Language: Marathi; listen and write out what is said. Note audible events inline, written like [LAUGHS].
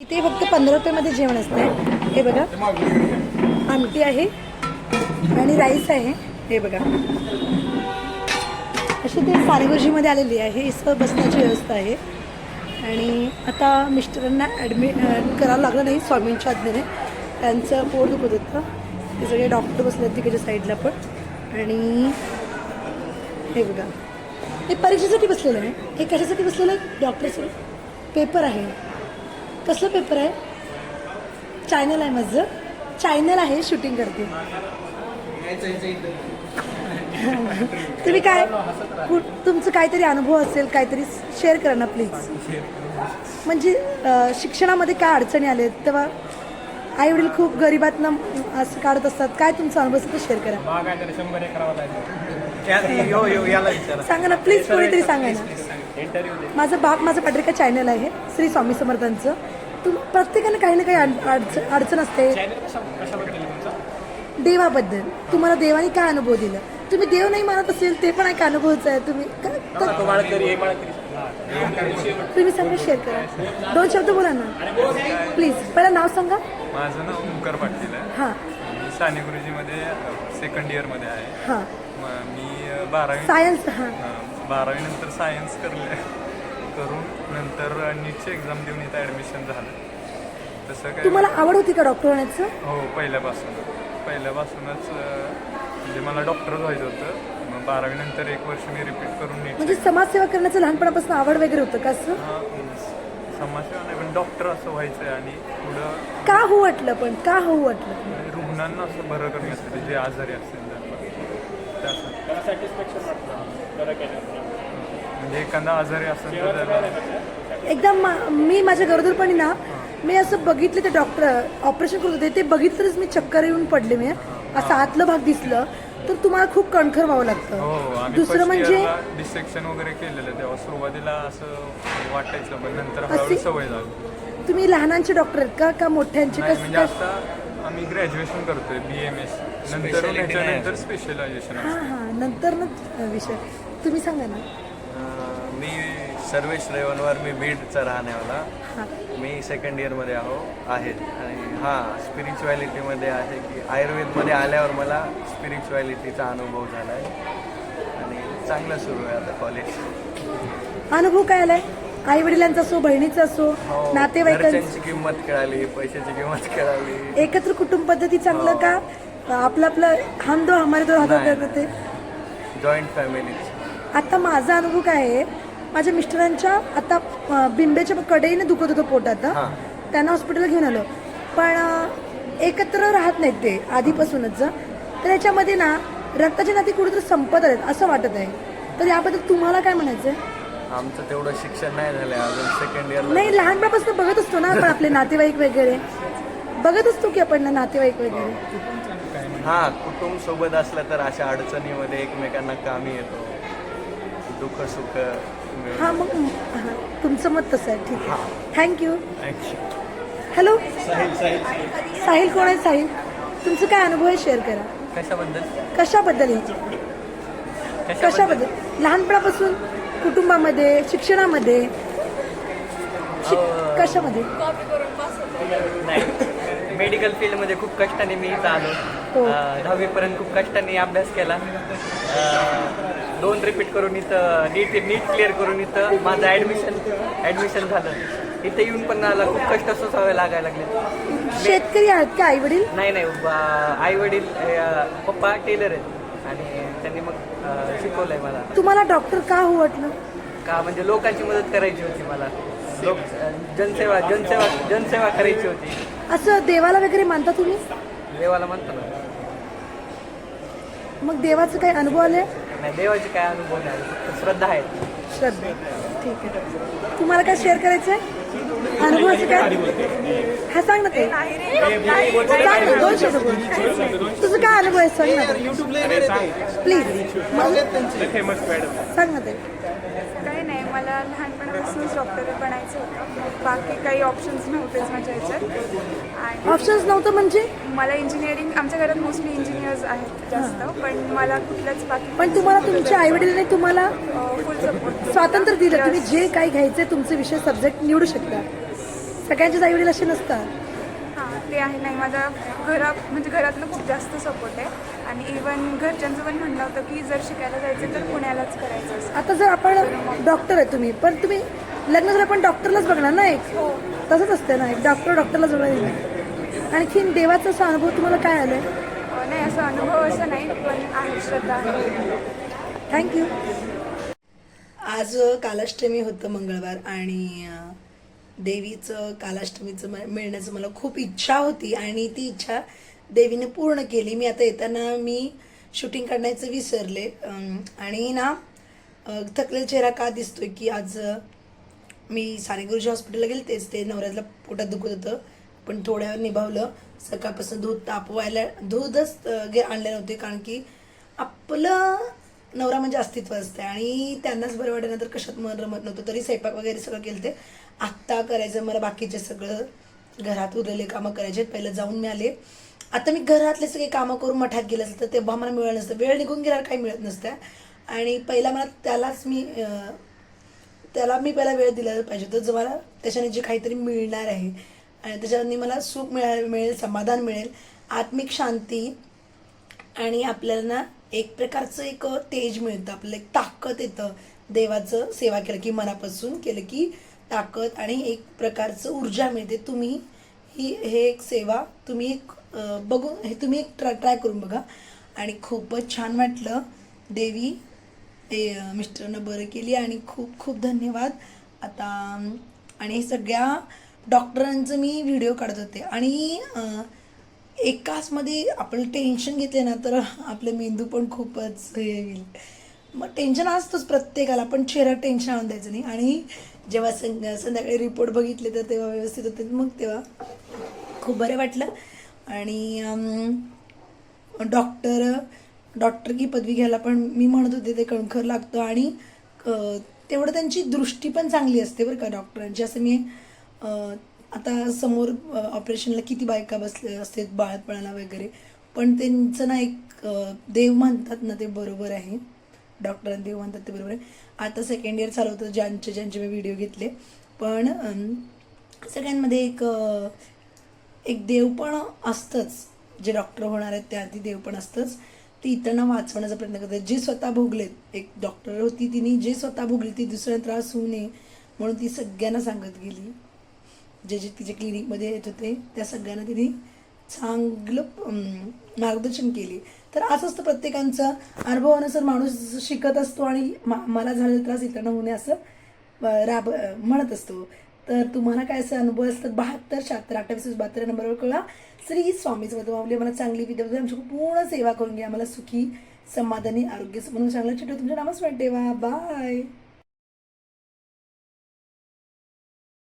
इथे फक्त पंधरा रुपयामध्ये जेवण असते हे बघा. आमटी आहे आणि राईस आहे. हे बघा. अशी ते सानेगुरुजीमध्ये आलेली आहे. इथं बसण्याची व्यवस्था आहे. आणि आता मिस्टरांना ॲडमिट करावं लागलं नाही स्वामींच्या आज्ञेने. त्यांचं पोट दुखत होतं. ते सगळे डॉक्टर बसले आहेत तिकडच्या साईडला पण. आणि हे बघा. हे परीक्षेसाठी बसलेलं आहे. हे कशासाठी बसलेलं आहे? डॉक्टरचं पेपर आहे. कसलं पेपर आहे? चॅनल आहे माझं. चॅनल आहे शूटिंग करते. [LAUGHS] तुम्ही काय? तुमचं काहीतरी अनुभव असेल काहीतरी शेअर करा ना प्लीज म्हणजे शिक्षणामध्ये काय अडचणी आल्या तेव्हा आई वडील खूप गरिबातनं असं काढत असतात. काय तुमचा अनुभव असेल तर शेअर करा. सांगा ना प्लीज कोणीतरी सांगा ना. माझं बाप माझं पत्रिका चॅनल आहे. श्री स्वामी समर्थांचं. तुम प्रत्येकाने काही ना काही अड- अडचण अडचण असते. देवाबद्दल. तुम्हाला देवाने काय अनुभव दिला? तुम्ही देव नाही मानत असेल ते पण एक अनुभवच आहे. तुम्ही तुम्ही सांगा शेअर करा. दोन शब्द बोला ना. प्लीज पहिला नाव सांगा. माझं नाव ओंकार पाटील आहे. हां. मी साने गुरुजीमध्ये सेकंड इयरमध्ये आहे. हां. म- बारावी सायन्स हां. बारावी नंतर सायन्स करले करून नंतर नीटची एक्झाम देऊन इथं ॲडमिशन झालं. तसं काय तुम्हाला आवड होती का डॉक्टर होण्याचं? हो पहिल्यापासून. पहिल्यापासूनच म्हणजे मला डॉक्टरच व्हायचं होतं. मग बारावी नंतर एक वर्ष मी रिपीट करून नीट म्हणजे समाजसेवा करण्याचं लहानपणापासून आवड वगैरे होतं का असं? हा, समाजसेवा नाही पण डॉक्टर असं व्हायचं आहे आणि पुढं का हो वाटलं पण? का हो वाटलं? रुग्णांना असं बरं करण्यासाठी जे आजारी असतील त्यांना त्यासाठी सॅटिस्फॅक्शन वाटतं बरं केलं. म्हणजे एखादा आजारी असेल तर त्याला एकदम मा- मी माझ्या गरोदरपणी ना मी असं बघितलं ते डॉक्टर ऑपरेशन करत होते. ते बघितलंच मी चक्कर येऊन पडले मी. असं आतलं भाग दिसलं तर तुम्हाला खूप कणखर व्हावं हो लागतं आम्ही दुसरं म्हणजे डिसेक्शन वगैरे केलेलं तेव्हा सुरुवातीला असं वाटायचं पण नंतर असे- सवय झाली. तुम्ही लहानांचे डॉक्टर आहेत का? का मोठ्यांचे? नाही कसं म्हणजे आता आम्ही ग्रॅज्युएशन करतोय बी एम एस नंतर त्याच्यानंतर स्पेशलायझेशन हां हां नंतर ना विषय. तुम्ही सांगा ना. मी सर्वेश रेवनवर मी बीडचा राहण्यावाला. हां. मी सेकंड इयरमध्ये आहो आहे. आणि हां स्पिरिच्युॲलिटीमध्ये आहे की आयुर्वेदमध्ये आल्यावर मला स्पिरिच्युॲलिटीचा अनुभव झाला आहे आणि चांगलं सुरू आहे आता कॉलेज अनुभव काय आलाय? आई वडिलांचा असो बहिणीचा असो हो, नातेवाईकांचा किंमत कळाली पैशाची किंमत कळाली. एकत्र कुटुंब पद्धती चांगलं का? आपलं आपलं हम दो हमारे दो हातात जॉईंट फॅमिली आता माझा अनुभव काय आहे? माझ्या मिस्टरांच्या आता बिंबेच्या कडेने दुखत होतं पोटात. त्यांना हॉस्पिटलला घेऊन आलो. पण एकत्र राहत नाहीत ते आधीपासूनच तर याच्यामध्ये ना रक्ताचे नाते कुठेतरी संपत आहेत असं वाटत आहे. तर याबद्दल तुम्हाला काय म्हणायचं आहे आमचं तेवढं शिक्षण नाही झालं अजून सेकंड इयरला नाही लहानपणापासून बघत असतो ना आपण आपले नातेवाईक वगैरे. बघत असतो की आपण नातेवाईक वगैरे. हा कुटुंब सोबत असलं तर अशा अडचणीमध्ये एकमेकांना कामी येतो. दुःख सुख हां मग हां तुमचं मत तसं आहे. ठीक आहे. थँक्यू हॅलो साहिल कोण आहे? साहिल. तुमचं काय अनुभव आहे? शेअर करा. कशाबद्दल? कशाबद्दल? कशाबद्दल? लहानपणापासून कुटुंबामध्ये शिक्षणामध्ये? शिक- कशामध्ये? नाही. मेडिकल फील्डमध्ये खूप कष्टाने मी इथं आलो. हो. दहावीपर्यंत खूप कष्टाने अभ्यास केला. दोन रिपीट करून इथं नीट नीट क्लिअर करून इथं माझं ॲडमिशन ॲडमिशन झालं. इथं येऊन पण मला खूप कष्ट सोसावे लागायला लागले. शेतकरी आहात का आई वडील नाही नाही आई वडील पप्पा टेलर आहेत. आणि त्यांनी मग अं, शिकवलंय मला. तुम्हाला डॉक्टर का हो वाटलं? का म्हणजे लोकांची मदत करायची होती मला. लोक जनसेवा जनसेवा जनसेवा करायची होती. असं देवाला वगैरे मानता तुम्ही? देवाला म्हणतो ना. मग देवाचं काही अनुभव आले नाही देवाचे काय अनुभव नाही फक्त श्रद्धा आहे. श्रद्धा. ठीक आहे. तुम्हाला काय शेअर करायचं आहे अनुभवाचं काय? हा सांग ना ते. सांग ना दोन शब्द बोल तुझं काय अनुभव आहे? सांग ना प्लीज फेमस मॅडम सांग ना ते. काही नाही मला लहानपणापासूनच डॉक्टर बनायचं होतं. बाकी काही ऑप्शन्स नव्हतेच माझ्या ह्याच्यात आणि ऑप्शन्स नव्हतं म्हणजे? मला इंजिनिअरिंग आमच्या घरात मोस्टली इंजिनियर्स आहेत जास्त पण मला कुठलंच बाकी पण तुम्हाला तुमच्या आई वडिलांनी तुम्हाला फुल सपोर्ट स्वातंत्र्य दिलं. तुम्ही जे काही घ्यायचे तुमचे विषय सब्जेक्ट निवडू शकता. सगळ्यांचेच आई वडील असे नसतात. हां ते आहे. नाही माझ्या घरा म्हणजे घरातनं खूप जास्त सपोर्ट आहे. आणि इवन घरच्यांचं पण म्हणलं होतं की जर शिकायला जायचं तर पुण्यालाच करायचं असं. आता जर आपण डॉक्टर आहे तुम्ही पण तुम्ही लग्न झालं आपण डॉक्टरलाच बघणार ना एक? हो. तसंच असतं ना एक. डॉक्टर डॉक्टरलाच बघणार आणखीन देवाचा असा अनुभव तुम्हाला काय आलाय? अं, नाही असं अनुभव असं नाही पण आहे श्रद्धा आहे. थँक्यू आज कालाष्टमी होतं मंगळवार आणि देवीचं कालाष्टमीचं म- मिळण्याचं मला खूप इच्छा होती आणि ती इच्छा देवीने पूर्ण केली. मी आता येताना मी शूटिंग करण्याचं विसरले. आणि ना अं, थकलेला चेहरा का दिसतोय की आज मी सानेगुरुजी हॉस्पिटलला गेले तेच ते नवऱ्याला पोटात दुखत होतं. पण थोड्या वेळ निभावलं. सकाळपासून दूध तापवायला दूधच गे आणले नव्हते. कारण की आपलं नवरा म्हणजे अस्तित्व असते आणि त्यांनाच बरं वाटेल तर कशात मन रमत नव्हतं. तरी स्वयंपाक वगैरे सगळं केलं ते. आत्ता करायचं मला बाकीचे सगळं घरात उरलेले कामं करायचे पहिलं जाऊन मी आले. आता मी घरातले सगळे कामं करून मठात गेलं असतं तर तेव्हा मला मिळालं नसतं. वेळ निघून गेल्यावर काही मिळत नसतं. आणि पहिला मला त्यालाच मी त्याला मी पहिला वेळ दिला पाहिजे तर जो मला त्याच्याने जे काहीतरी मिळणार आहे. आणि त्याच्याने मला सुख मिळा मिळेल समाधान मिळेल आत्मिक शांती आणि आपल्याला एक प्रकारचं एक तेज मिळतं. आपल्याला एक ताकद येतं. देवाचं सेवा केलं की मनापासून केलं की ताकद आणि एक प्रकारचं ऊर्जा मिळते. तुम्ही ही हे एक सेवा तुम्ही एक बघून हे तुम्ही एक ट्राय ट्राय करून बघा. आणि खूपच छान वाटलं. देवी हे मिस्टरनं मिस्टरांना बरं केली आणि खूप खूप धन्यवाद. आता आणि हे सगळ्या डॉक्टरांचं मी व्हिडिओ काढत होते. आणि एकाचमध्ये आपण टेन्शन घेतले ना तर आपलं मेंदू पण खूपच हे येईल. मग टेन्शन असतोच प्रत्येकाला पण चेहरा टेन्शन आणून द्यायचं नाही. आणि जेव्हा संग संध्याकाळी रिपोर्ट बघितले तर तेव्हा व्यवस्थित होते. मग तेव्हा खूप बरं वाटलं. आणि डॉक्टर डॉक्टर की पदवी घ्यायला पण मी म्हणत होते ते कणखर लागतं. आणि तेवढं त्यांची दृष्टी पण चांगली असते बरं का डॉक्टरांची. असं मी आता समोर ऑपरेशनला किती बायका बसले असतात बाळपणाला वगैरे. पण त्यांचं ना एक देव म्हणतात ना ते बरोबर आहे. डॉक्टरांना देव म्हणतात ते बरोबर आहे. आता सेकंड इयर चालू होतं ज्यांचे ज्यांचे मी व्हिडिओ घेतले. पण सगळ्यांमध्ये एक एक देव पण असतंच. जे डॉक्टर होणार आहेत त्या आधी देव पण असतंच. ते इतरांना वाचवण्याचा प्रयत्न करतात. जे स्वतः भोगलेत एक डॉक्टर होती तिने जे स्वतः भोगली ती दुसऱ्या त्रास होऊ नये म्हणून ती सगळ्यांना सांगत गेली. जे जे तिच्या क्लिनिकमध्ये येत होते त्या सगळ्यांना तिने चांगलं मार्गदर्शन केले. तर असं असतं प्रत्येकांचा. अनुभवानुसार माणूस शिकत असतो आणि मा- मला झालेला त्रास इतरांना होणे असं राब म्हणत असतो. तर तुम्हाला काय असे अनुभव असतात? बहात्तर शहात्तर अठ्ठावीस बहात्तर नंबरवर कळा श्री स्वामी समर्थ मला चांगली विद्या आमची पूर्ण सेवा करून घ्या. मला सुखी समाधानी आरोग्य म्हणून चांगलं छोटं तुमच्या नामच वाटते वा बाय!